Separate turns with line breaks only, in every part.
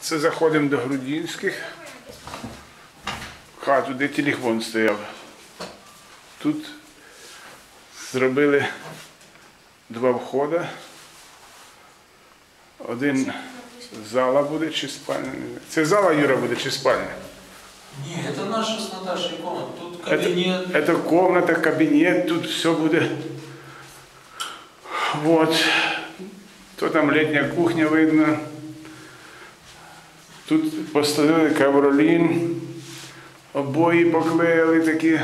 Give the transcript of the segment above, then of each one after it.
Це заходимо до Грудінських. Хату, де телефон стояв. Тут зробили два входи. Один зала буде чи спальня. Це зала Юра буде чи спальня?
Не, это наша с Наташей комната. Тут
Это,
кабинет.
это комната, кабинет, тут все буде. Вот. То там літня кухня видно. Тут поставили ковролін, обої поклеїли такі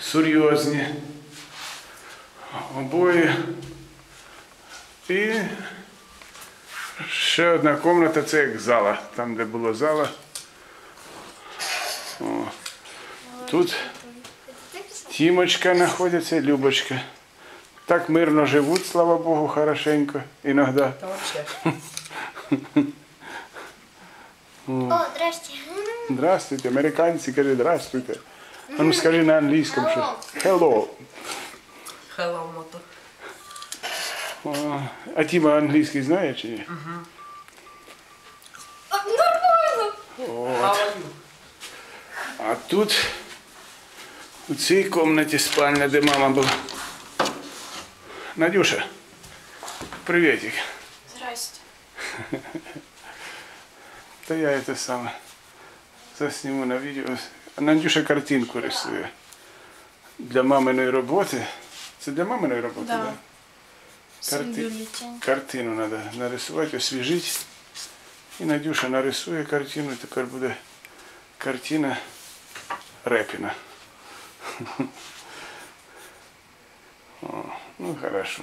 серйозні. Обої. І ще одна кімната, це як зала. Там, де було зала. О. Тут Тімочка знаходиться, Любочка. Так мирно живуть, слава Богу, хорошенько, іноді.
Та вообще.
О, здрасте.
Здравствуйте, американці, кажи здравствуйте. А ну скажи на англійському що. Hello.
Hello, мотор.
О, А Тіма англійський знає чи ні?
А, Нормально.
How are you?
А тут у цій кімнаті спальня, де мама була. Надюша, приветик.
Здрасте.
Та я це саме засниму на відео. Надюша картинку рисує. Для маминої роботи. Це для маминої роботи,
Да.
так? Карти... Картину треба нарисувати, освіжити. І Надюша нарисує картину, і тепер буде картина Репіна. О, ну хорошо.